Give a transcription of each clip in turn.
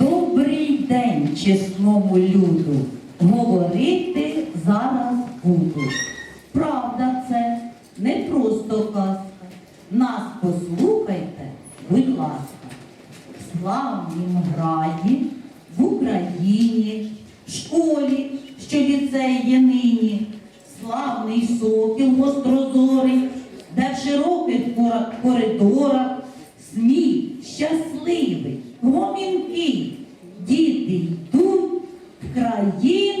Добрий день, чесному люду, говорити зараз буду. Правда, це не просто казка. Нас послухайте, будь ласка, в славнім граді, в Україні, в школі, що ліцей є нині, славний сокіл гострозорий в коридора, сміх щасливий, гомінкий, діти йдуть в країну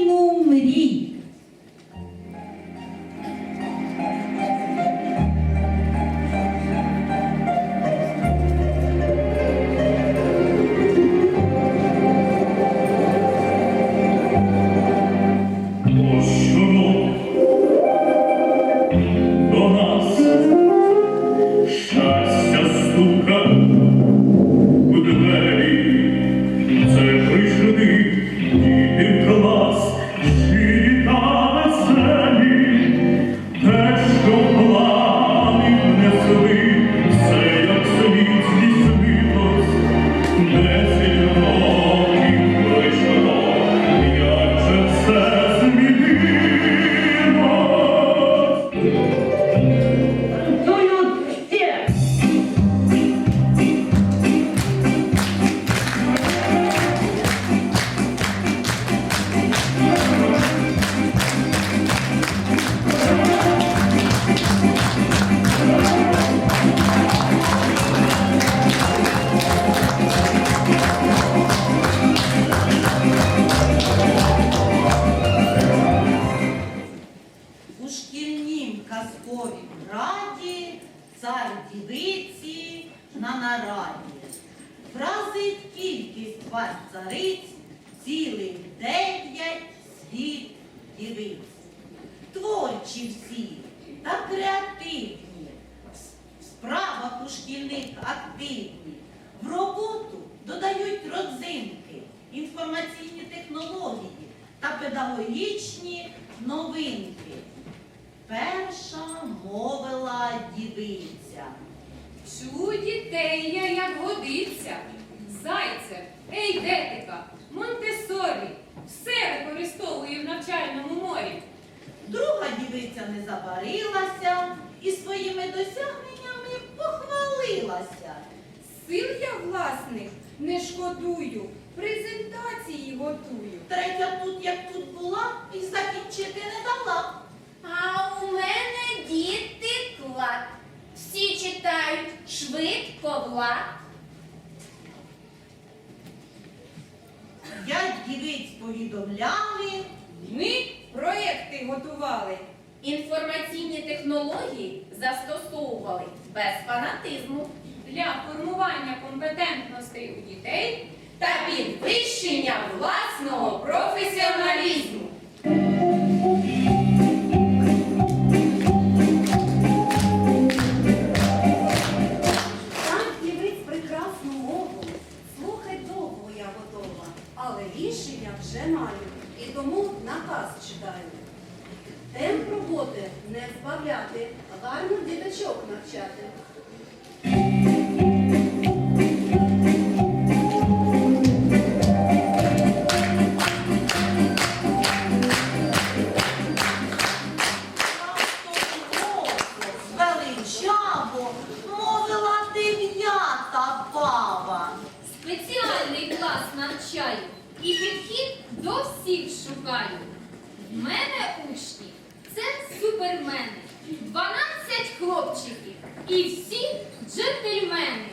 дівиці на нараді. Вразить кількість вас цариць, цілих дев'ять світ дівиць. Творчі всі та креативні, в справах у шкільних активні, в роботу додають родзинки, інформаційні технології та педагогічні новинки. Перша мовила дівиця. Чу дітей я як годиться. Зайцев, ейдетика, Монтесорі. Все використовую в навчальному морі. Друга дівиця не забарилася і своїми досягненнями похвалилася. Сил я власних не шкодую, презентації готую. Третя тут, як тут була, і закінчити не дала. А у мене діти клад. Швидко влад. П'ять дівиць повідомляли, Ми проєкти готували. Інформаційні технології застосовували без фанатизму Для формування компетентностей у дітей та підвищення власного професіоналізму. Наказ. Темп роботи не збавляти, гарно діточок навчати. Спеціальний клас навчаю і підхід до всіх шукаю. Мене учні. Це супермени, 12 хлопчиків. І всі джентльмени.